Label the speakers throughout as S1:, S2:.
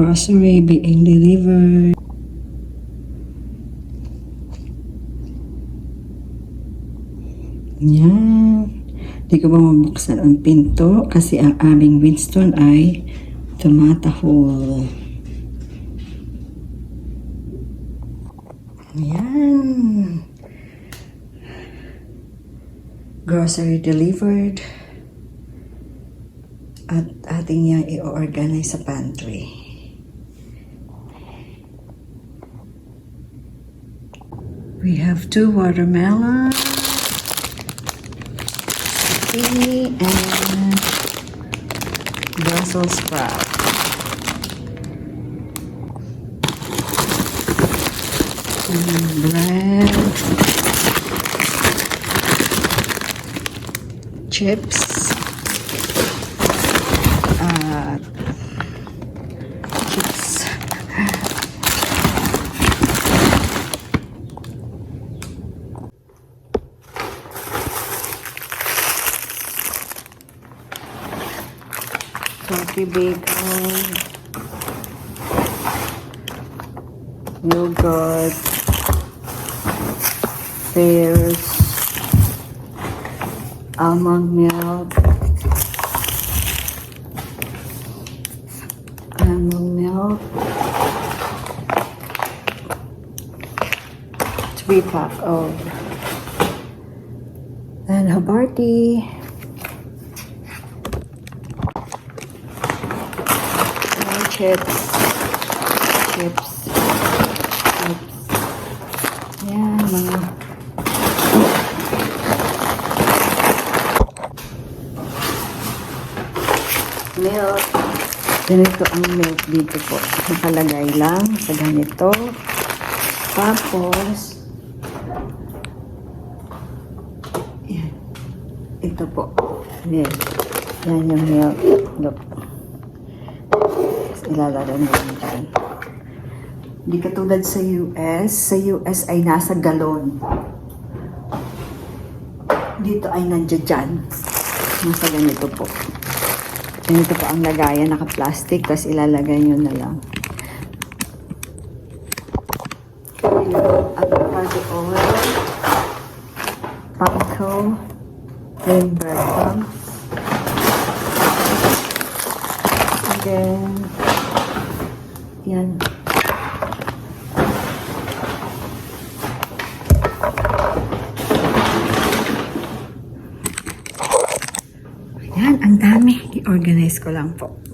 S1: grocery being delivered. Yan. Di ko ba mabuksan ang pinto kasi ang aming Winston ay tumatahol. Yan. Grocery delivered. At ating niyang i-organize sa pantry. We have two watermelons. and Brussels sprout. And bread, chips, uh, chips. Bacon, yogurt, pears, almond milk, almond milk, three pack of oh. and Habarti. Chips. Chips. Chips. Yan, mga... Milk. Ganito ang milk dito po. Nakalagay lang sa ganito. Tapos, yan. Ito po. Yan. Yan yung milk. Look ilalagay mo lang dyan. Hindi katulad sa US. Sa US ay nasa galon. Dito ay nandiyan dyan. Nasa ganito po. Ganito po ang lagayan. Naka-plastic. Tapos ilalagay nyo na lang. Avocado oil. Panko. And breadcrumbs. And then, yan. Yan, ang dami. I-organize ko lang po.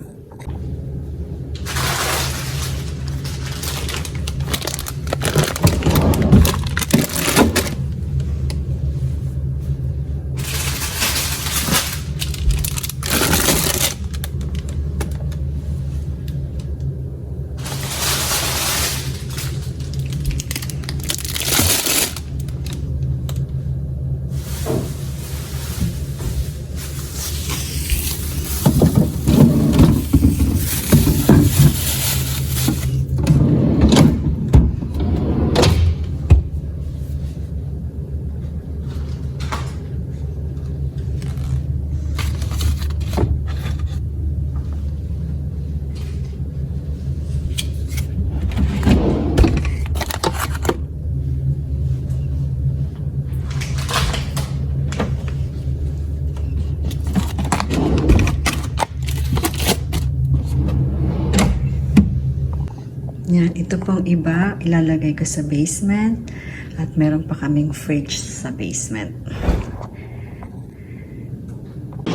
S1: Yan, ito pong iba, ilalagay ko sa basement. At meron pa kaming fridge sa basement.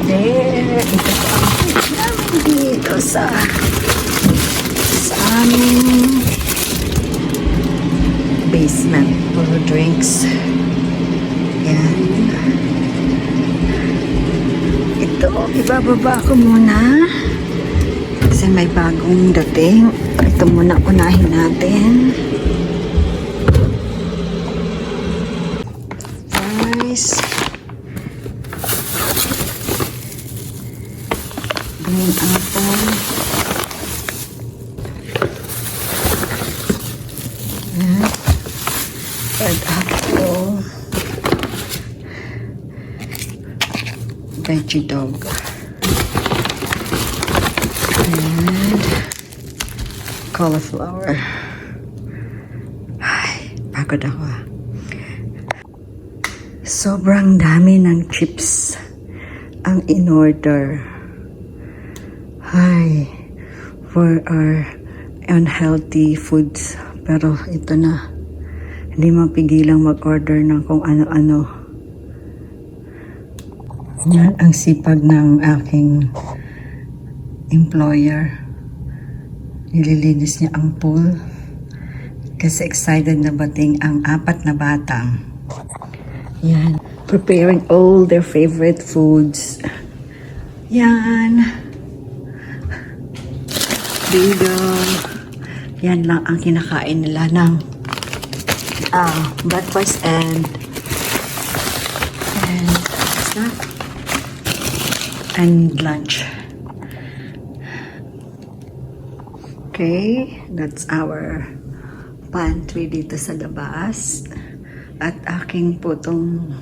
S1: There, ito po ang fridge namin dito sa sa aming basement for drinks. Yan. Ito, ibababa ko muna. Kasi may bagong dating. Ito muna unahin natin. Rice. Green apple. Yan. Red apple. Veggie dog. And cauliflower. Ay, pagod ako ah. Sobrang dami ng chips ang in-order. Hi, for our unhealthy foods. Pero ito na, hindi mapigilang mag-order ng kung ano-ano. Yan ang sipag ng aking employer. Nililinis niya ang pool kasi excited na bating ang apat na batang. Yan. Preparing all their favorite foods. Yan. Bagel. Yan lang ang kinakain nila ng ah, breakfast and and that? And lunch. Okay, that's our pantry dito sa labas. At aking po itong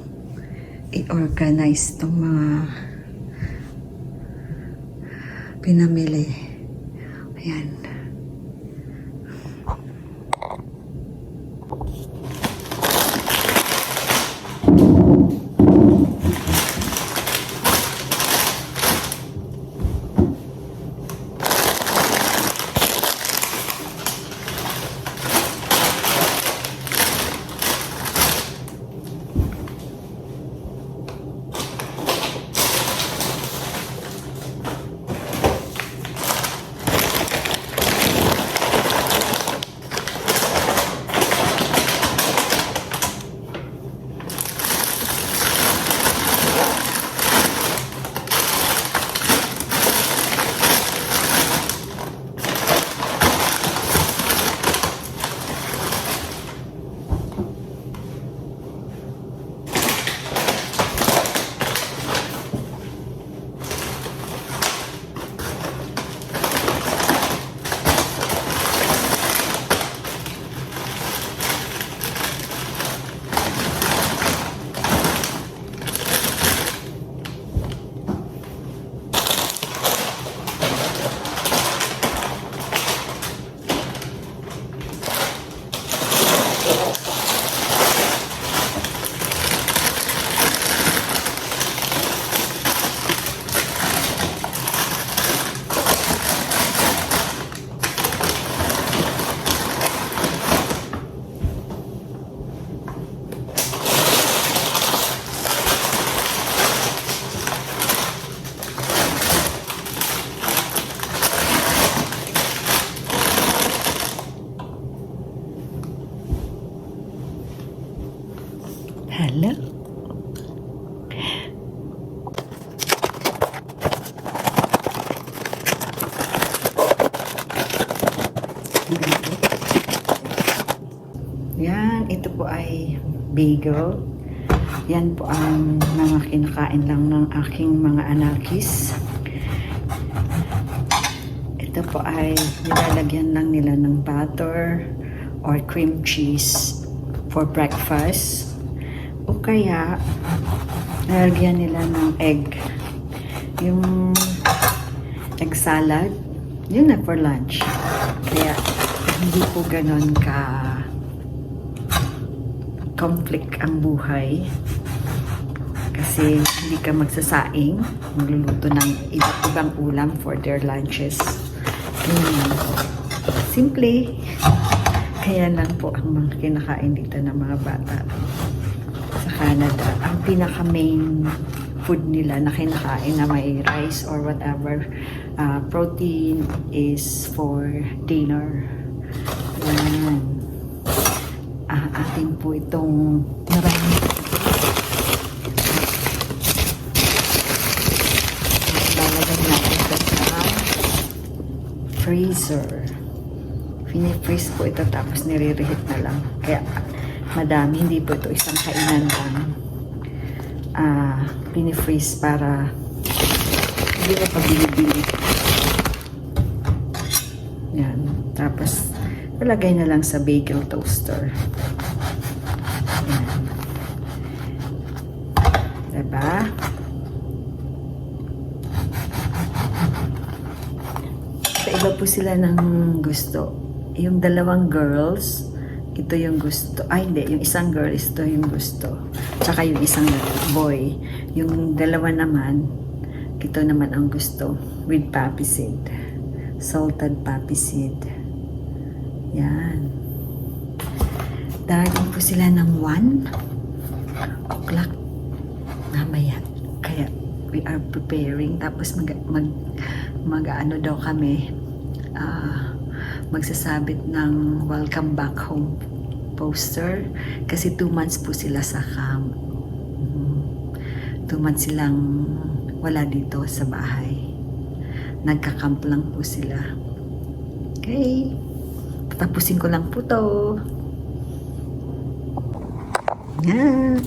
S1: i-organize itong mga pinamili. Ayan. Ay bagel. Yan po ang mga kinakain lang ng aking mga anakis. Ito po ay nilalagyan lang nila ng butter or cream cheese for breakfast. O kaya, nalagyan nila ng egg. Yung egg salad, yun na for lunch. Kaya, hindi po ganon ka conflict ang buhay. Kasi hindi ka magsasaing, magluluto ng iba't ibang ulam for their lunches. Hmm. Simple. Kaya lang po ang mga kinakain dito ng mga bata sa Canada. Ang pinaka main food nila na kinakain na may rice or whatever uh, protein is for dinner. Yan. Ah, atin po itong marami. Lalagyan natin ito sa freezer. Fini-freeze po ito tapos nire-reheat na lang. Kaya madami, hindi po ito isang kainan lang. Ah, fini-freeze para hindi mo pa binibili. Yan. Tapos, palagay na lang sa bagel toaster. Diba? Magkaiba po sila ng gusto. Yung dalawang girls, ito yung gusto. Ay, hindi. Yung isang girl, ito yung gusto. Tsaka yung isang boy. Yung dalawa naman, ito naman ang gusto. With poppy seed. Salted poppy seed. Yan. Darating po sila ng 1 o'clock mamaya. Kaya we are preparing. Tapos mag, mag, mag ano daw kami. ah magsasabit ng welcome back home poster. Kasi two months po sila sa camp. Mhm. Two months silang wala dito sa bahay. Nagka-camp lang po sila. Okay. Tapusin ko lang po to. Yan.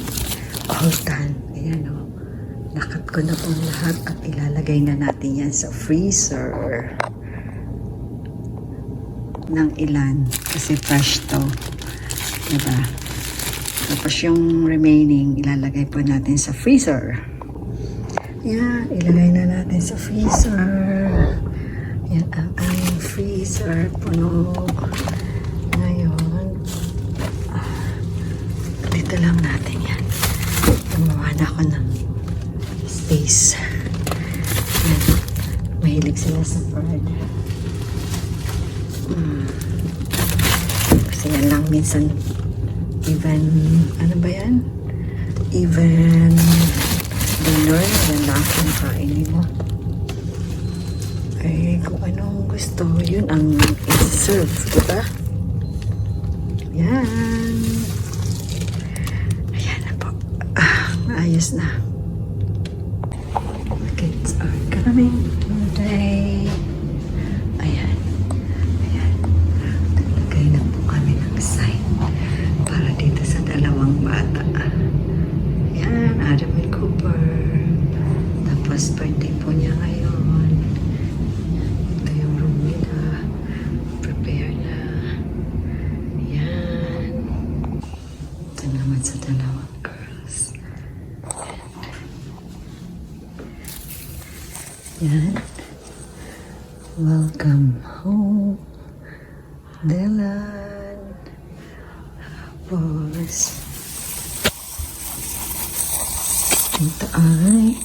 S1: All done. Ayan o. Nakat ko na po lahat at ilalagay na natin yan sa freezer. Ng ilan. Kasi fresh to. Diba? Tapos yung remaining, ilalagay po natin sa freezer. Yan. Ilagay na natin sa freezer. Yan ang aming freezer. Puno. Ngayon, dito lang natin yan. Gumawa na ako ng space. Yan. Mahilig sila sa bread. Hmm. Kasi yan lang minsan even, ano ba yan? Even dinner, yan lang ang kainin mo. Eh, kung anong gusto, yun ang i-serve, diba? Yan. Ayan na po. Ah, maayos na. Kids are coming today. Ayan. Ayan. Naglagay na po kami ng sign para dito sa dalawang bata. Ayan, Adam and Cooper. Tapos birthday po niya ngayon. Ito yung room nila. Prepare na. Ayan. Ito naman sa dalawang girls. Yan. Welcome home. Dylan. Tapos, ito ay